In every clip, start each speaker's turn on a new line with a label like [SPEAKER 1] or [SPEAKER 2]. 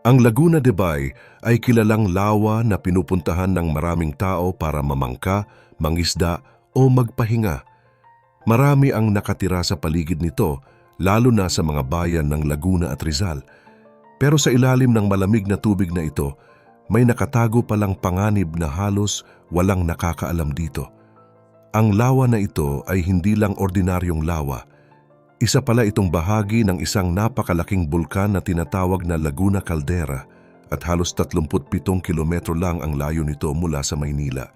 [SPEAKER 1] Ang Laguna de Bay ay kilalang lawa na pinupuntahan ng maraming tao para mamangka, mangisda o magpahinga. Marami ang nakatira sa paligid nito, lalo na sa mga bayan ng Laguna at Rizal. Pero sa ilalim ng malamig na tubig na ito, may nakatago palang panganib na halos walang nakakaalam dito. Ang lawa na ito ay hindi lang ordinaryong lawa. Isa pala itong bahagi ng isang napakalaking bulkan na tinatawag na Laguna Caldera at halos 37 kilometro lang ang layo nito mula sa Maynila.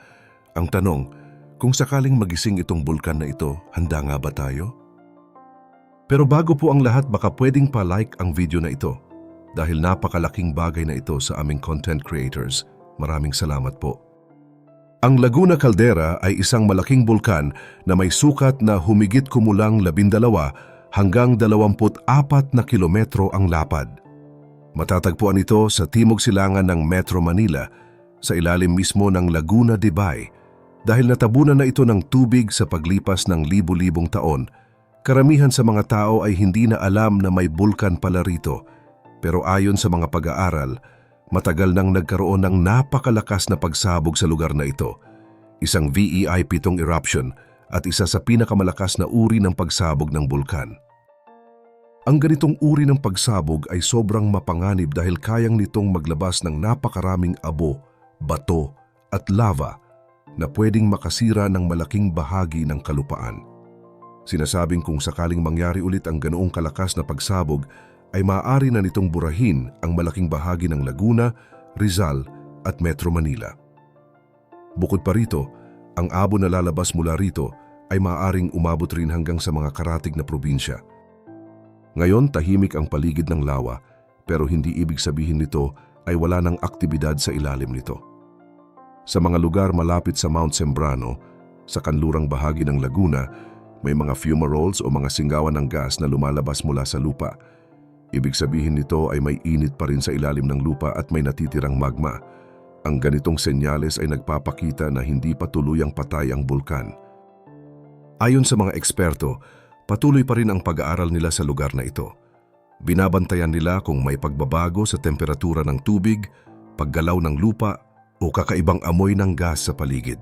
[SPEAKER 1] Ang tanong, kung sakaling magising itong bulkan na ito, handa nga ba tayo? Pero bago po ang lahat, baka pwedeng pa-like ang video na ito dahil napakalaking bagay na ito sa aming content creators. Maraming salamat po. Ang Laguna Caldera ay isang malaking bulkan na may sukat na humigit kumulang 12 hanggang 24 na kilometro ang lapad. Matatagpuan ito sa timog silangan ng Metro Manila sa ilalim mismo ng Laguna de Bay dahil natabunan na ito ng tubig sa paglipas ng libu-libong taon. Karamihan sa mga tao ay hindi na alam na may bulkan pala rito pero ayon sa mga pag-aaral, matagal nang nagkaroon ng napakalakas na pagsabog sa lugar na ito. Isang VEI pitong eruption at isa sa pinakamalakas na uri ng pagsabog ng bulkan. Ang ganitong uri ng pagsabog ay sobrang mapanganib dahil kayang nitong maglabas ng napakaraming abo, bato at lava na pwedeng makasira ng malaking bahagi ng kalupaan. Sinasabing kung sakaling mangyari ulit ang ganoong kalakas na pagsabog ay maaari na nitong burahin ang malaking bahagi ng Laguna, Rizal at Metro Manila. Bukod pa rito, ang abo na lalabas mula rito ay maaaring umabot rin hanggang sa mga karatig na probinsya. Ngayon tahimik ang paligid ng lawa pero hindi ibig sabihin nito ay wala ng aktibidad sa ilalim nito. Sa mga lugar malapit sa Mount Sembrano, sa kanlurang bahagi ng Laguna, may mga fumaroles o mga singgawan ng gas na lumalabas mula sa lupa. Ibig sabihin nito ay may init pa rin sa ilalim ng lupa at may natitirang magma. Ang ganitong senyales ay nagpapakita na hindi pa tuluyang patay ang bulkan. Ayon sa mga eksperto, patuloy pa rin ang pag-aaral nila sa lugar na ito. Binabantayan nila kung may pagbabago sa temperatura ng tubig, paggalaw ng lupa o kakaibang amoy ng gas sa paligid.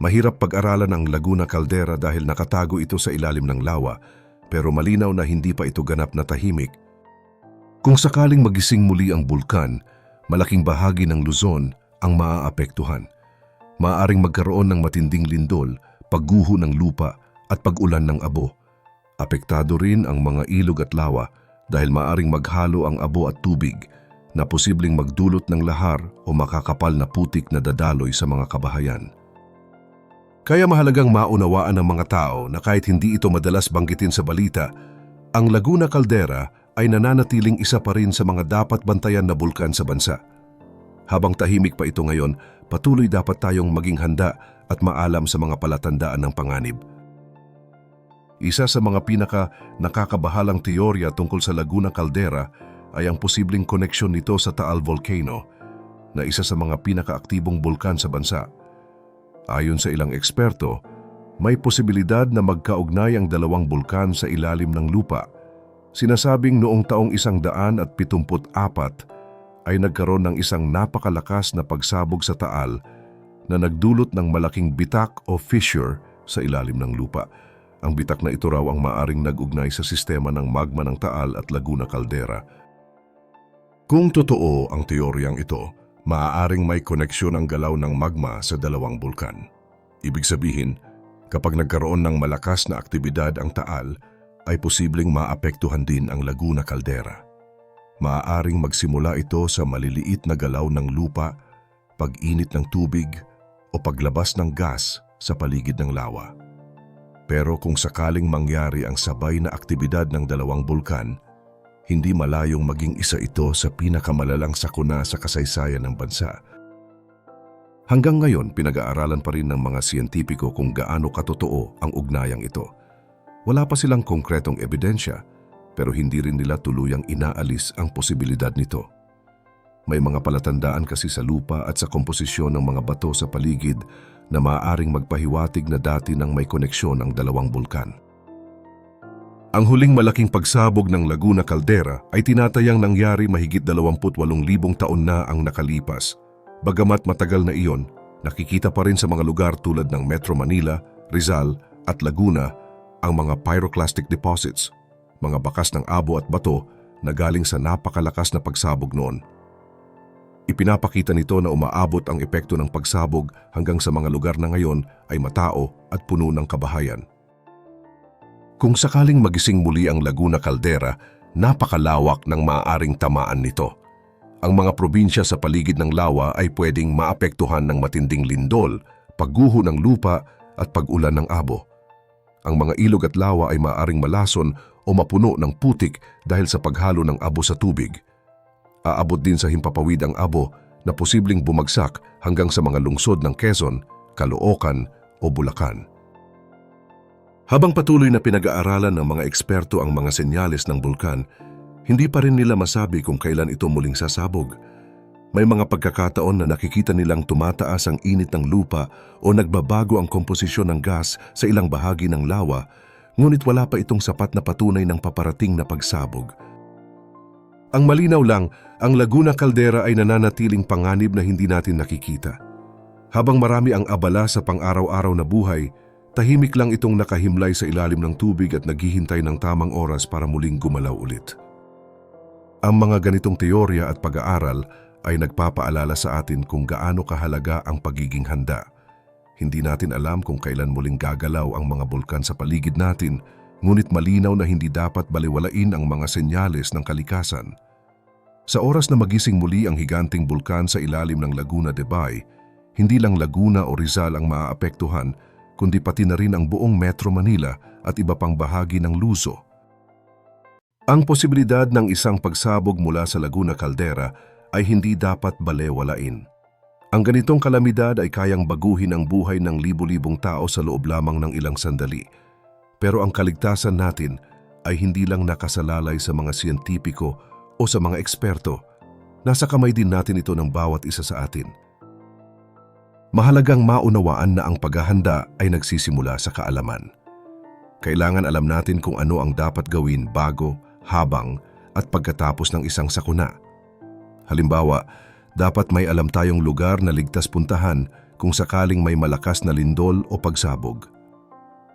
[SPEAKER 1] Mahirap pag-aralan ang Laguna Caldera dahil nakatago ito sa ilalim ng lawa pero malinaw na hindi pa ito ganap na tahimik. Kung sakaling magising muli ang bulkan, malaking bahagi ng Luzon ang maaapektuhan. Maaring magkaroon ng matinding lindol, pagguho ng lupa at pag-ulan ng abo. Apektado rin ang mga ilog at lawa dahil maaring maghalo ang abo at tubig na posibleng magdulot ng lahar o makakapal na putik na dadaloy sa mga kabahayan. Kaya mahalagang maunawaan ng mga tao na kahit hindi ito madalas banggitin sa balita, ang Laguna Caldera ay nananatiling isa pa rin sa mga dapat bantayan na bulkan sa bansa. Habang tahimik pa ito ngayon, patuloy dapat tayong maging handa at maalam sa mga palatandaan ng panganib. Isa sa mga pinaka nakakabahalang teorya tungkol sa Laguna Caldera ay ang posibleng koneksyon nito sa Taal Volcano na isa sa mga pinakaaktibong bulkan sa bansa. Ayon sa ilang eksperto, may posibilidad na magkaugnay ang dalawang bulkan sa ilalim ng lupa. Sinasabing noong taong isang daan at pitumput apat ay nagkaroon ng isang napakalakas na pagsabog sa Taal na nagdulot ng malaking bitak o fissure sa ilalim ng lupa. Ang bitak na ito raw ang maaring nag-ugnay sa sistema ng magma ng Taal at Laguna Caldera. Kung totoo ang teoryang ito, maaaring may koneksyon ang galaw ng magma sa dalawang bulkan. Ibig sabihin, kapag nagkaroon ng malakas na aktibidad ang Taal, ay posibleng maapektuhan din ang Laguna Caldera. Maaaring magsimula ito sa maliliit na galaw ng lupa, pag-init ng tubig o paglabas ng gas sa paligid ng lawa. Pero kung sakaling mangyari ang sabay na aktibidad ng dalawang bulkan, hindi malayong maging isa ito sa pinakamalalang sakuna sa kasaysayan ng bansa. Hanggang ngayon, pinag-aaralan pa rin ng mga siyentipiko kung gaano katotoo ang ugnayang ito. Wala pa silang konkretong ebidensya, pero hindi rin nila tuluyang inaalis ang posibilidad nito. May mga palatandaan kasi sa lupa at sa komposisyon ng mga bato sa paligid na maaaring magpahiwatig na dati nang may koneksyon ang dalawang bulkan. Ang huling malaking pagsabog ng Laguna Caldera ay tinatayang nangyari mahigit 28,000 taon na ang nakalipas. Bagamat matagal na iyon, nakikita pa rin sa mga lugar tulad ng Metro Manila, Rizal at Laguna ang mga pyroclastic deposits, mga bakas ng abo at bato na galing sa napakalakas na pagsabog noon. Ipinapakita nito na umaabot ang epekto ng pagsabog hanggang sa mga lugar na ngayon ay matao at puno ng kabahayan. Kung sakaling magising muli ang Laguna Caldera, napakalawak ng maaaring tamaan nito. Ang mga probinsya sa paligid ng lawa ay pwedeng maapektuhan ng matinding lindol, pagguho ng lupa at pag-ulan ng abo. Ang mga ilog at lawa ay maaaring malason o mapuno ng putik dahil sa paghalo ng abo sa tubig. Aabot din sa himpapawid ang abo na posibleng bumagsak hanggang sa mga lungsod ng Quezon, Caloocan o Bulacan. Habang patuloy na pinag-aaralan ng mga eksperto ang mga senyales ng bulkan, hindi pa rin nila masabi kung kailan ito muling sasabog. May mga pagkakataon na nakikita nilang tumataas ang init ng lupa o nagbabago ang komposisyon ng gas sa ilang bahagi ng lawa, ngunit wala pa itong sapat na patunay ng paparating na pagsabog. Ang malinaw lang, ang Laguna Caldera ay nananatiling panganib na hindi natin nakikita. Habang marami ang abala sa pang-araw-araw na buhay, tahimik lang itong nakahimlay sa ilalim ng tubig at naghihintay ng tamang oras para muling gumalaw ulit. Ang mga ganitong teorya at pag-aaral ay nagpapaalala sa atin kung gaano kahalaga ang pagiging handa. Hindi natin alam kung kailan muling gagalaw ang mga bulkan sa paligid natin, ngunit malinaw na hindi dapat baliwalain ang mga senyales ng kalikasan. Sa oras na magising muli ang higanting bulkan sa ilalim ng Laguna de Bay, hindi lang Laguna o Rizal ang maaapektuhan, kundi pati na rin ang buong Metro Manila at iba pang bahagi ng Luso. Ang posibilidad ng isang pagsabog mula sa Laguna Caldera ay hindi dapat balewalain. Ang ganitong kalamidad ay kayang baguhin ang buhay ng libu-libong tao sa loob lamang ng ilang sandali. Pero ang kaligtasan natin ay hindi lang nakasalalay sa mga siyentipiko o sa mga eksperto. Nasa kamay din natin ito ng bawat isa sa atin. Mahalagang maunawaan na ang paghahanda ay nagsisimula sa kaalaman. Kailangan alam natin kung ano ang dapat gawin bago, habang, at pagkatapos ng isang sakuna. Halimbawa, dapat may alam tayong lugar na ligtas puntahan kung sakaling may malakas na lindol o pagsabog.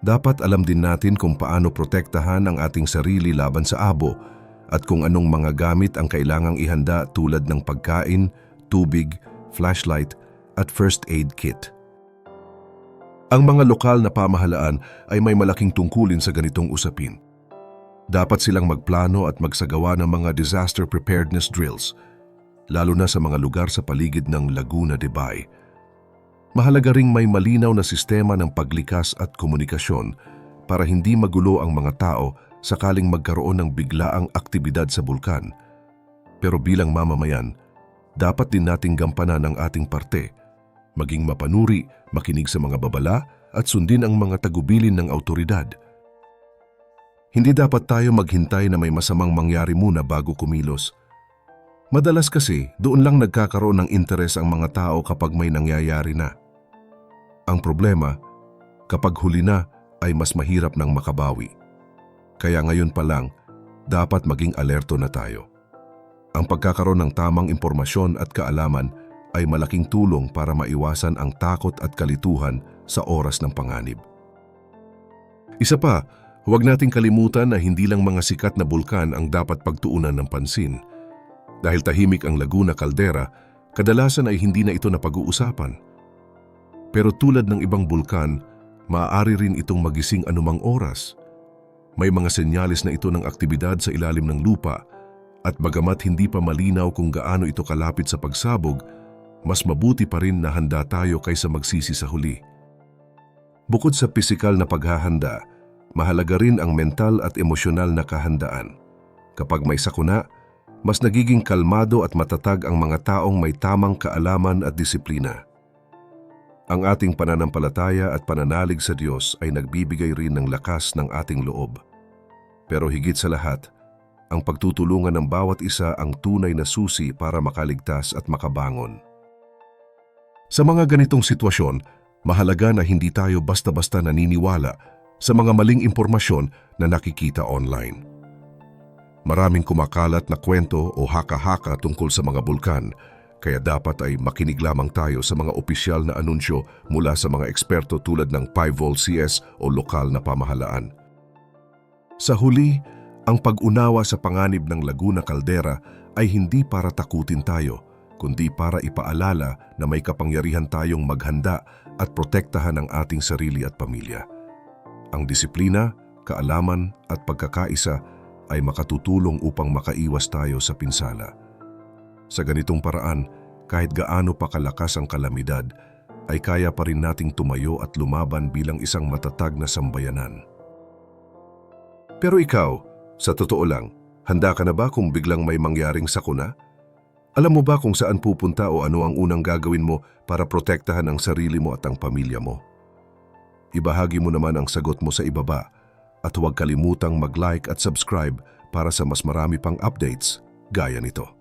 [SPEAKER 1] Dapat alam din natin kung paano protektahan ang ating sarili laban sa abo at kung anong mga gamit ang kailangang ihanda tulad ng pagkain, tubig, flashlight at first aid kit. Ang mga lokal na pamahalaan ay may malaking tungkulin sa ganitong usapin. Dapat silang magplano at magsagawa ng mga disaster preparedness drills, lalo na sa mga lugar sa paligid ng Laguna de Bay. Mahalaga ring may malinaw na sistema ng paglikas at komunikasyon para hindi magulo ang mga tao sakaling magkaroon ng biglaang aktibidad sa bulkan. Pero bilang mamamayan, dapat din nating gampanan ang ating parte, maging mapanuri, makinig sa mga babala at sundin ang mga tagubilin ng autoridad. Hindi dapat tayo maghintay na may masamang mangyari muna bago kumilos. Madalas kasi doon lang nagkakaroon ng interes ang mga tao kapag may nangyayari na. Ang problema, kapag huli na ay mas mahirap ng makabawi. Kaya ngayon pa lang, dapat maging alerto na tayo. Ang pagkakaroon ng tamang impormasyon at kaalaman ay malaking tulong para maiwasan ang takot at kalituhan sa oras ng panganib. Isa pa, huwag nating kalimutan na hindi lang mga sikat na bulkan ang dapat pagtuunan ng pansin. Dahil tahimik ang Laguna Caldera, kadalasan ay hindi na ito napag-uusapan. Pero tulad ng ibang bulkan, maaari rin itong magising anumang oras. May mga senyales na ito ng aktibidad sa ilalim ng lupa at bagamat hindi pa malinaw kung gaano ito kalapit sa pagsabog, mas mabuti pa rin na handa tayo kaysa magsisi sa huli. Bukod sa pisikal na paghahanda, mahalaga rin ang mental at emosyonal na kahandaan. Kapag may sakuna, mas nagiging kalmado at matatag ang mga taong may tamang kaalaman at disiplina. Ang ating pananampalataya at pananalig sa Diyos ay nagbibigay rin ng lakas ng ating loob. Pero higit sa lahat, ang pagtutulungan ng bawat isa ang tunay na susi para makaligtas at makabangon. Sa mga ganitong sitwasyon, mahalaga na hindi tayo basta-basta naniniwala sa mga maling impormasyon na nakikita online. Maraming kumakalat na kwento o haka-haka tungkol sa mga bulkan, kaya dapat ay makinig lamang tayo sa mga opisyal na anunsyo mula sa mga eksperto tulad ng 5-volt CS o lokal na pamahalaan. Sa huli, ang pag-unawa sa panganib ng Laguna Caldera ay hindi para takutin tayo, kundi para ipaalala na may kapangyarihan tayong maghanda at protektahan ang ating sarili at pamilya. Ang disiplina, kaalaman at pagkakaisa ay makatutulong upang makaiwas tayo sa pinsala. Sa ganitong paraan, kahit gaano pa kalakas ang kalamidad, ay kaya pa rin nating tumayo at lumaban bilang isang matatag na sambayanan. Pero ikaw, sa totoo lang, handa ka na ba kung biglang may mangyaring sakuna? Alam mo ba kung saan pupunta o ano ang unang gagawin mo para protektahan ang sarili mo at ang pamilya mo? Ibahagi mo naman ang sagot mo sa ibaba at huwag kalimutang mag-like at subscribe para sa mas marami pang updates gaya nito.